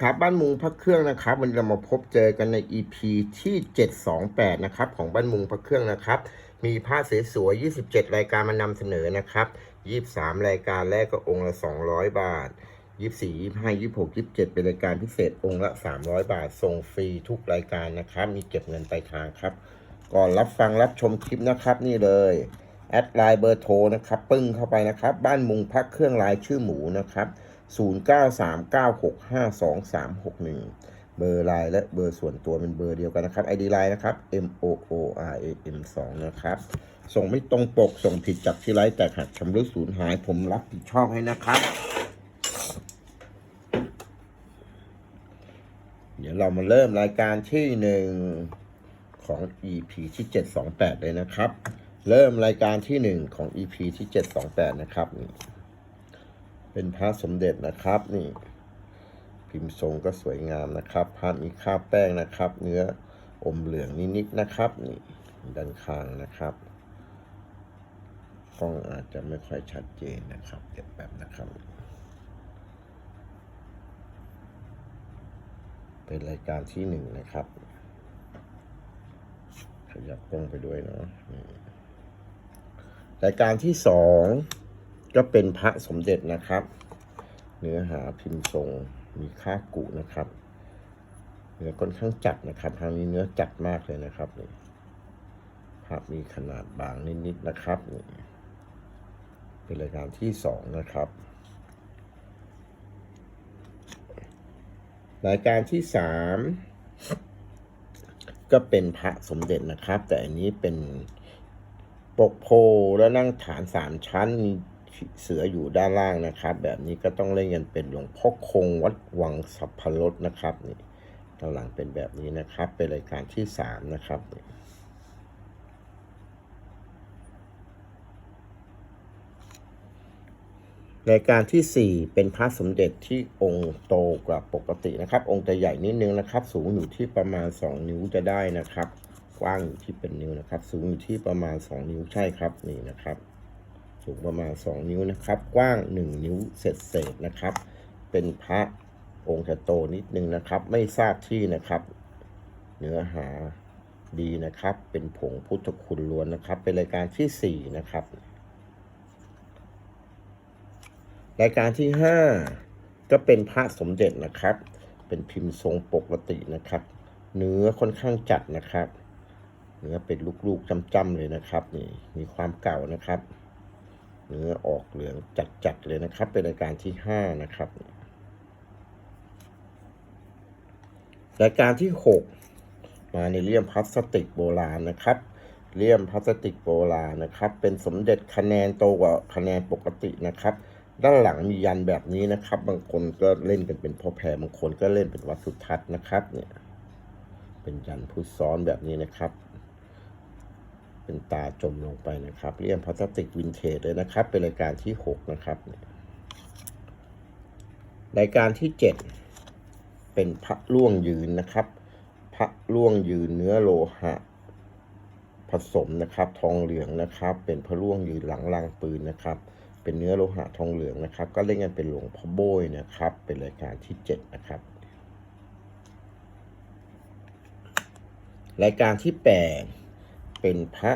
ครับบ้านมุงพระเครื่องนะครับวันนี้เรามาพบเจอกันใน EP ที่ 728 นะครับของบ้านมุงพระเครื่องนะครับ มีผ้าสวยๆ27 รายการมานำเสนอนะครับ 23 รายการแรกก็องค์ละ 200 บาท 24 25 26 27 เป็นรายการพิเศษองค์ละ 300 บาทส่งฟรีทุกรายการนะครับ มีเก็บเงินปลายทางครับ ก่อนรับฟังรับชมคลิปนะครับนี่เลยแอดไลน์เบอร์โทรนะครับปึ้งเข้าไปนะครับ บ้านมุงพักเครื่องลายชื่อหมูนะครับ 0939652361 เบอร์ไลน์และเบอร์ส่วนตัวเป็นเบอร์เดียวกันนะครับ ID ไลน์นะครับ M O O R A M 2นะครับ ส่งไม่ตรงปก ส่งผิดจากที่ไลน์แตกหักชำรุดสูญหาย ผมรับผิดชอบให้นะครับ เดี๋ยวเรามาเริ่มรายการที่หนึ่งของ EP ที่ 728 เลยนะครับ เริ่มรายการที่หนึ่งของ EP ที่ 728 นะครับ เป็นพระสมเด็จนะครับนี่ พิมพ์ทรงก็สวยงามนะครับพระมีค่าแป้งนะครับ เนื้ออมเหลืองนิดๆนะครับ นี่ด้านข้างนะครับกล้องอาจจะไม่ค่อยชัดเจนนะครับ เดี๋ยวแบบนะครับ เป็นรายการที่หนึ่งนะครับ ขยับกล้องไปด้วยเนาะรายการที่สอง ก็เป็นพระสมเด็จนะครับ เนื้อหาพิมพ์ทรงมีค่ากุนะครับ เนื้อค่อนข้างจัดนะครับทางนี้เนื้อจัดมากเลยนะครับนี่ภาพมีขนาดบางนิดๆนะครับนี่เป็นรายการที่สองนะครับ รายการที่สามก็เป็นพระสมเด็จนะครับ แต่อันนี้เป็นปกโพแล้วนั่งฐานสามชั้นมี เสืออยู่ด้านล่างนะครับ แบบนี้ก็ต้องเล่นกันเป็นหลวงพ่อคงวัดวังสัพพรสนะครับนี่ด้านหลังเป็นแบบนี้นะครับ เป็นรายการที่สามนะครับนี่รายการที่สี่เป็นพระสมเด็จที่องค์โตกว่าปกตินะครับ องค์จะใหญ่นิดนึงนะครับ สูงอยู่ที่ประมาณ 2 นิ้วจะได้นะครับ กว้างอยู่ที่เป็นนิ้วนะครับ สูงอยู่ที่ประมาณ 2 นิ้วใช่ครับนี่นะครับ สูงประมาณ 2 นิ้วนะครับ กว้าง 1 นิ้วเศษเศษนะครับ เป็นพระองค์โตนิดนึงนะครับ ไม่ทราบที่นะครับ เนื้อหาดีนะครับ เป็นผงพุทธคุณล้วนนะครับ เป็นรายการที่ 4 นะครับ รายการที่ 5 ก็เป็นพระสมเด็จนะครับ เป็นพิมพ์ทรงปกตินะครับ เนื้อค่อนข้างจัดนะครับ เนื้อเป็นลูกๆจ้ำๆเลยนะครับ นี่มีความเก่านะครับ เนื้อออกเหลืองจัดๆเลยนะครับ เป็นรายการที่ห้านะครับรายการที่หกมาในเลี่ยมพลาสติกโบราณนะครับเลี่ยมพลาสติกโบราณนะครับ เป็นสมเด็จคะแนนโตกว่าคะแนนปกตินะครับ ด้านหลังมียันแบบนี้นะครับ บางคนก็เล่นกันเป็นพ่อแพรบางคนก็เล่นเป็นวัดสุทัศน์นะครับเนี่ยเป็นยันพุทธซ้อนแบบนี้นะครับ เป็นตาจมลงไปนะครับเลี่ยมพลาสติกวินเทจเลยนะครับ เป็นรายการที่ 6 นะครับ รายการที่ 7 เป็นพระล่วงยืนนะครับ พระล่วงยืนเนื้อโลหะ ผสมนะครับ ทองเหลืองนะครับ เป็นพระล่วงยืนหลังลางปืนนะครับ เป็นเนื้อโลหะทองเหลืองนะครับ ก็เล่นกันเป็นหลวงพ่อโบยนะครับ เป็นรายการที่ 7 นะครับ รายการที่ 8 เป็นพระ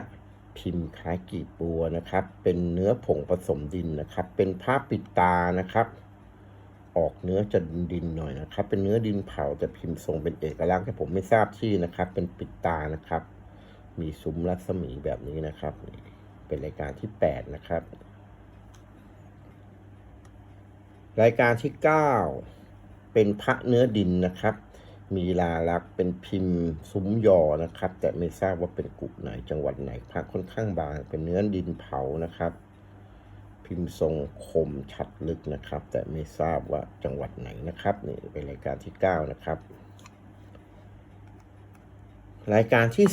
พิมพ์คล้ายกีบบัวนะครับ เป็นเนื้อผงผสมดินนะครับ เป็นผ้าปิดตานะครับ ออกเนื้อจะดินหน่อยนะครับ เป็นเนื้อดินเผาแต่พิมพ์ทรงเป็นเอกลักษณ์แต่ผมไม่ทราบที่อนะครับ เป็นปิดตานะครับ มีซุ้มรัศมีแบบนี้นะครับ เป็นรายการที่ 8 นะครับ รายการที่ 9 เป็นพระเนื้อดินนะครับ มีลาลักษ์เป็นพิมพ์ซุ้มยอนะครับ แต่ไม่ทราบว่าเป็นกลุ่มไหนจังหวัดไหนพระค่อนข้างบาง เป็นเนื้อดินเผานะครับ พิมพ์ทรงคมชัดลึกนะครับ แต่ไม่ทราบว่าจังหวัดไหนนะครับนี่เป็นรายการที่ 9 นะครับ รายการที่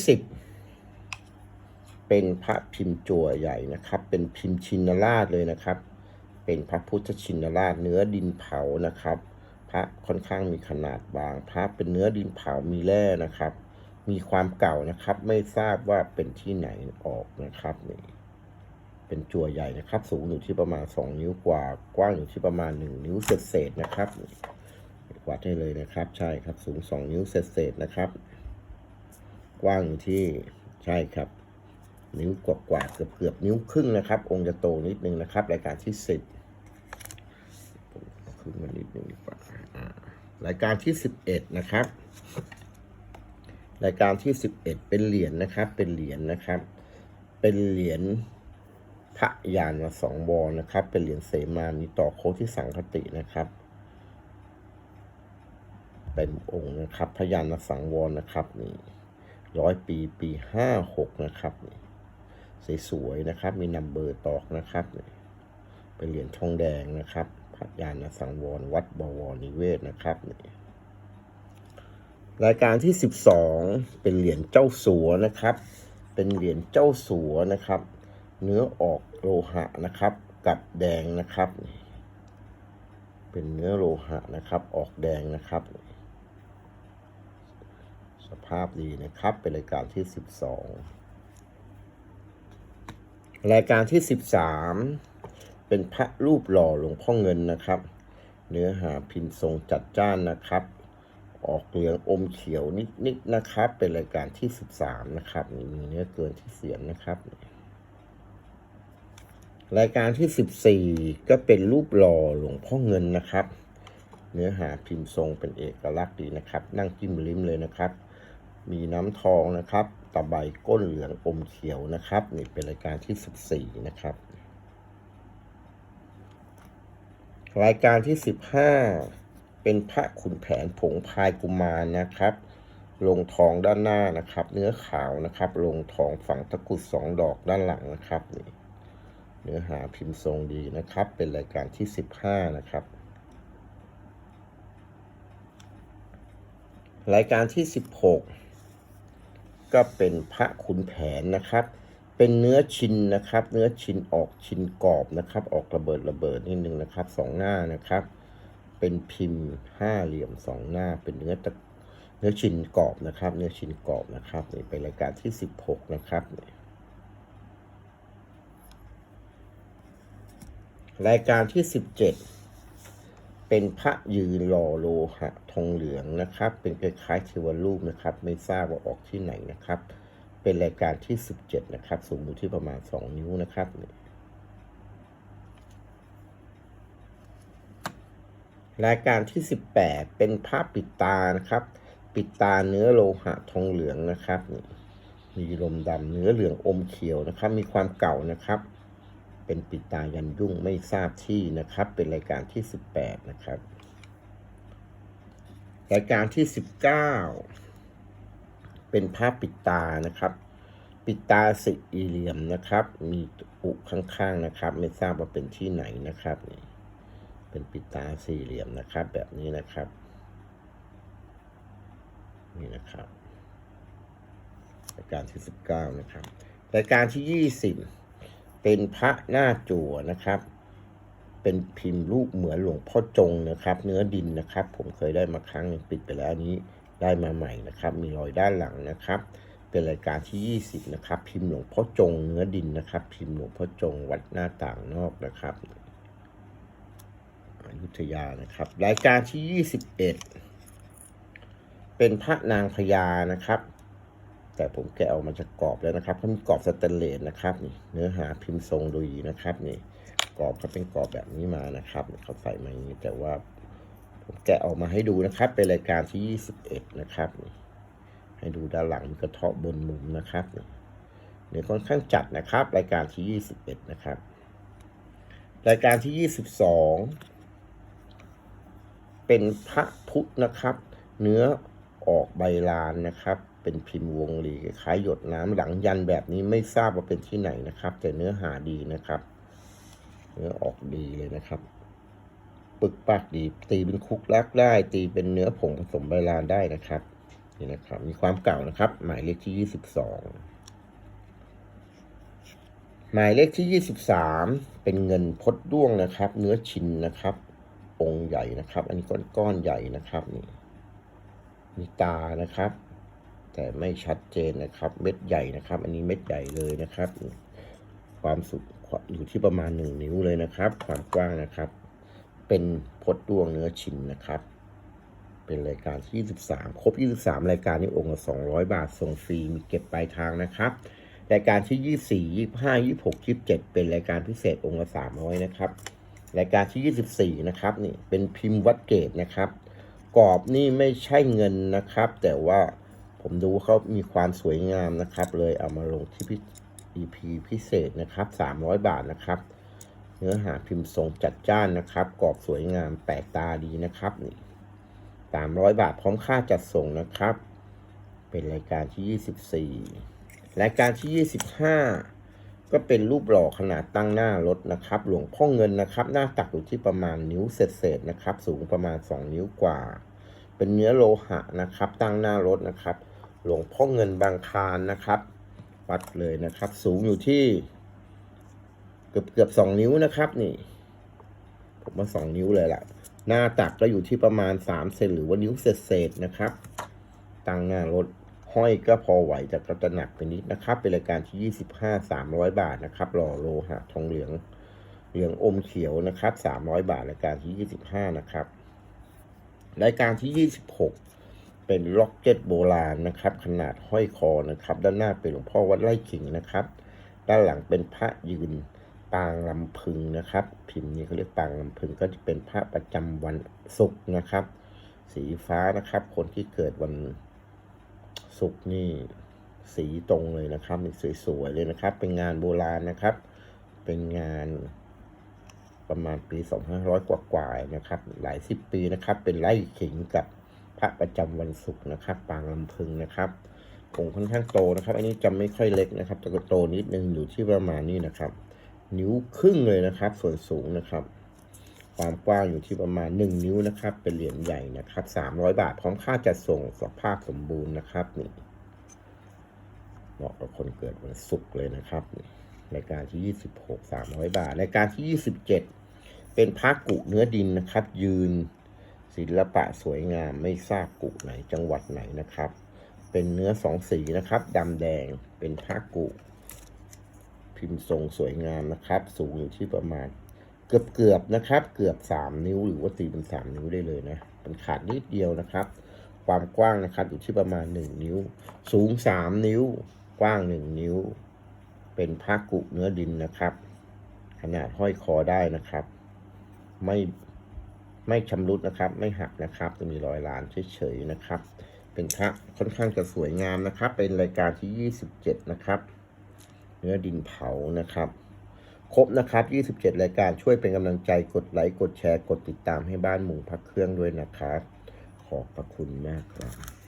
10 เป็นพระพิมพ์จั่วใหญ่นะครับ เป็นพิมพ์ชินราชเลยนะครับ เป็นพระพุทธชินราชเนื้อดินเผานะครับ ระค่อนข้างมีขนาดบาง พระเป็นเนื้อดินเผามีแร่นะครับ มีความเก่านะครับ ไม่ทราบว่าเป็นที่ไหนออกนะครับนี่เป็นจั่วใหญ่นะครับ สูงอยู่ที่ประมาณ 2 นิ้วกว่า กว้างอยู่ที่ประมาณ 1 นิ้วเศษๆนะครับวัดให้เลยนะครับ ใช่ครับ สูง 2 นิ้วเศษๆนะครับ กว้างอยู่ที่ใช่ครับ นิ้วกว่ากว่าๆเกือบเกือบนิ้วครึ่งนะครับ องค์จะโตนิดนึงนะครับ รายการที่สิบขึ้นมานิดนึงดีกว่าอ่า รายการที่สิบเอ็ดนะครับ รายการที่สิบเอ็ดเป็นเหรียญนะครับ เป็นเหรียญนะครับ เป็นเหรียญพระยานมาสองวอนะครับ เป็นเหรียญเสมามีต่อโคที่สังคตินะครับเป็นองค์นะครับ พยานมาสังวรนะครับนี่ร้อยปีปีห้าหกนะครับนี่สวยๆนะครับ มีนัมเบอร์ตอกนะครับนี่เป็นเหรียญทองแดงนะครับ พยานสังวรวัดบวรนิเวศนะครับ รายการที่สิบสองเป็นเหรียญเจ้าสัวนะครับ เป็นเหรียญเจ้าสัวนะครับ เนื้อออกโลหะนะครับ กับแดงนะครับ เป็นเนื้อโลหะนะครับ ออกแดงนะครับ สภาพดีนะครับ เป็นรายการที่ 12 รายการที่ 13 เป็นพระรูปหล่อหลวงพ่อเงินนะครับ เนื้อหาพิมพ์ทรงจัดจ้านนะครับ ออกเหลืองอมเขียวนิดๆนะครับ เป็นรายการที่ 13 นะครับมีเนื้อเกินที่เสียนนะครับ รายการที่ 14 ก็เป็นรูปหล่อหลวงพ่อเงินนะครับ เนื้อหาพิมพ์ทรงเป็นเอกลักษณ์ดีนะครับ นั่งจิ้มลิ้มเลยนะครับ มีน้ำทองนะครับตะไบก้นเหลืองอมเขียวนะครับ นี่เป็นรายการที่ 14 นะครับ รายการที่ 15 เป็นพระขุนแผนผงพายกุมารนะครับ ลงทองด้านหน้านะครับ เนื้อขาวนะครับ ลงทองฝังตะกุดสองดอกด้านหลังนะครับนี่เนื้อหาพิมพ์ทรงดีนะครับ เป็นรายการที่ 15 นะครับ รายการที่ 16 ก็เป็นพระขุนแผนนะครับ เป็นเนื้อชินนะครับ เนื้อชินออกชินกรอบนะครับ ออกระเบิดระเบิดนิดนึงนะครับสองหน้านะครับ เป็นพิมพ์ห้าเหลี่ยมสองหน้า เป็นเนื้อตะเนื้อชินกรอบนะครับ เนื้อชินกรอบนะครับนี่เป็นรายการที่16นะครับรายการที่17เป็นพระยืนหล่อโลหะทองเหลืองนะครับ เป็นคล้ายๆเทวรูปนะครับ ไม่ทราบว่าออกที่ไหนนะครับ เป็นรายการที่ 17 นะครับ สูงอยู่ที่ประมาณ 2 นิ้วนะครับ รายการที่ 18 เป็นพระปิดตานะครับ ปิดตาเนื้อโลหะทองเหลืองนะครับ มีลมดำเนื้อเหลืองอมเขียวนะครับ มีความเก่านะครับ เป็นปิดตายันยุ่งไม่ทราบที่นะครับ เป็นรายการที่ 18 นะครับ รายการที่ 19 เป็นภาปิดตานะครับ ปิดตาสี่เหลี่ยมนะครับ มีอุข้างๆนะครับ ไม่ทราบว่าเป็นที่ไหนนะครับนี่เป็นปิดตาสี่เหลี่ยมนะครับ แบบนี้นะครับ นี่นะครับรายการที่19นะครับรายการที่20เป็นพระหน้าจั่วนะครับ เป็นพิมพ์รูปเหมือนหลวงพ่อจงนะครับ เนื้อดินนะครับ ผมเคยได้มาครั้งหนึ่งปิดไปแล้วอันนี้ ได้มาใหม่นะครับ มีรอยด้านหลังนะครับ เป็นรายการที่ 20 นะครับ พิมพ์หลวงพ่อจงเนื้อดินนะครับ พิมพ์หลวงพ่อจงวัดหน้าต่างนอกนะครับอยุธยานะครับ รายการที่ 21 เป็นพระนางพญานะครับ แต่ผมแกะออกมาจากกรอบแล้วนะครับเขามีกรอบสแตนเลสนะครับนี่เนื้อหาพิมพ์ทรงโดยนะครับนี่กรอบเขาเป็นกรอบแบบนี้มานะครับเขาใส่มาอย่างนี้แต่ว่า ผมแกะออกมาให้ดูนะครับ เป็นรายการที่ 21 นะครับ ให้ดูด้านหลังมีกระเทาะบนมุมนะครับเนี่เนื้อค่อนข้างจัดนะครับ รายการที่ 21 นะครับ รายการที่ 22 เป็นพระพุทธนะครับ เนื้อออกใบลานนะครับ เป็นพิมพ์วงลีคล้ายหยดน้ำหลังยันแบบนี้ไม่ทราบว่าเป็นที่ไหนนะครับ แต่เนื้อหาดีนะครับ เนื้อออกดีเลยนะครับ ปึกปักดีตีเป็นคุกลักได้ ตีเป็นเนื้อผงผสมใบลานได้นะครับนี่นะครับ มีความเก่านะครับ หมายเลขที่ยี่สิบสองหมายเลขที่ยี่สิบสามเป็นเงินพดด้วงนะครับ เนื้อชินนะครับ องค์ใหญ่นะครับ อันนี้ก้อนก้อนใหญ่นะครับนี่มีตานะครับ แต่ไม่ชัดเจนนะครับ เม็ดใหญ่นะครับ อันนี้เม็ดใหญ่เลยนะครับ ความสุดอยู่ที่ประมาณหนึ่งนิ้วเลยนะครับ ความกว้างนะครับ เป็นพดดวงเนื้อชิ้นนะครับ เป็นรายการที่ 23 ครบ 23 รายการนี้องค์ละ200 บาท ส่งฟรี มีเก็บปลายทางนะครับ รายการที่ 24 25 26 27 เป็นรายการพิเศษองค์ละ300นะครับ รายการที่ 24 นะครับนี่ เป็นพิมพ์วัดเกตนะครับ กรอบนี่ไม่ใช่เงินนะครับ แต่ว่าผมดูเขามีความสวยงามนะครับ เลยเอามาลงที่พิ EP พิเศษนะครับ 300 บาทนะครับ เนื้อหาพิมพ์ทรงจัดจ้านนะครับ กรอบสวยงามแปลกตาดีนะครับนี่300บาทพร้อมค่าจัดส่งนะครับ เป็นรายการที่24รายการที่25ก็เป็นรูปหล่อขนาดตั้งหน้ารถนะครับ หลวงพ่อเงินนะครับ หน้าตักอยู่ที่ประมาณนิ้วเศษๆนะครับ สูงประมาณ2นิ้วกว่า เป็นเนื้อโลหะนะครับ ตั้งหน้ารถนะครับ หลวงพ่อเงินบางคานนะครับ วัดเลยนะครับ สูงอยู่ที่ เกือบเกือบสองนิ้วนะครับ นี่ ผมว่าสองนิ้วเลยแหละหน้าตักก็อยู่ที่ประมาณสามเซนหรือว่านิ้วเศษๆนะครับ ตั้งหน้ารถห้อยก็พอไหวแต่ก็จะหนักไปนิดนะครับ เป็นรายการที่25 300บห้าสามร้อยบาทนะครับหล่อโลหะทองเหลืองเหลืองอมเขียวนะครับ300บาทรายการที่25นะครับรายการที่26เป็นล็อกเก็ตโบราณนะครับ ขนาดห้อยคอนะครับ ด้านหน้าเป็นหลวงพ่อวัดไร่ขิงนะครับ ด้านหลังเป็นพระยืน ปางลำพึงนะครับ พิมพ์นี้เขาเรียกปางลำพึงก็จะเป็นพระประจำวันศุกร์นะครับ สีฟ้านะครับ คนที่เกิดวันศุกร์นี่สีตรงเลยนะครับนี่สวยๆเลยนะครับ เป็นงานโบราณนะครับ เป็นงานประมาณปี 2500 กว่าๆนะครับ หลายสิบปีนะครับ เป็นไร่ขิงกับพระประจำวันศุกร์นะครับ ปางลำพึงนะครับองค์ค่อนข้างโตนะครับ อันนี้จะไม่ค่อยเล็กนะครับแต่ก็โตนิดนึงอยู่ที่ประมาณนี้นะครับ นิ้วครึ่งเลยนะครับ ส่วนสูงนะครับ ความกว้างอยู่ที่ประมาณ 1 นิ้วนะครับ เป็นเหรียญใหญ่นะครับ 300 บาท พร้อมค่าจัดส่งสภาพสมบูรณ์นะครับนี่เหมาะกับคนเกิดวันศุกร์เลยนะครับนี่รายการที่ 26 300 บาทรายการที่ 27 เป็นพระกุเนื้อดินนะครับ ยืนศิลปะสวยงามไม่ทราบกุไหนจังหวัดไหนนะครับ เป็นเนื้อสองสีนะครับดำแดงเป็นพระกุ พิมพ์ทรงสวยงามนะครับ สูงอยู่ที่ประมาณเกือบเกือบๆนะครับ เกือบสามนิ้วหรือว่าตีเป็นสามนิ้วได้เลยนะเป็นขาดนิดเดียวนะครับ ความกว้างนะครับอยู่ที่ประมาณหนึ่งนิ้ว สูงสามนิ้ว กว้างหนึ่งนิ้ว เป็นผ้ากุเนื้อดินนะครับ ขนาดห้อยคอได้นะครับ ไม่ไม่ชำรุดนะครับ ไม่หักนะครับ จะมีรอยลานเฉยๆนะครับ เป็นพระค่อนข้างจะสวยงามนะครับ เป็นรายการที่ 27 นะครับ เนื้อดินเผานะครับ ครบนะครับ 27 รายการช่วยเป็นกำลังใจกดไลค์กดแชร์กดติดตามให้บ้านหมูพักเครื่องด้วยนะครับ ขอบพระคุณมากครับ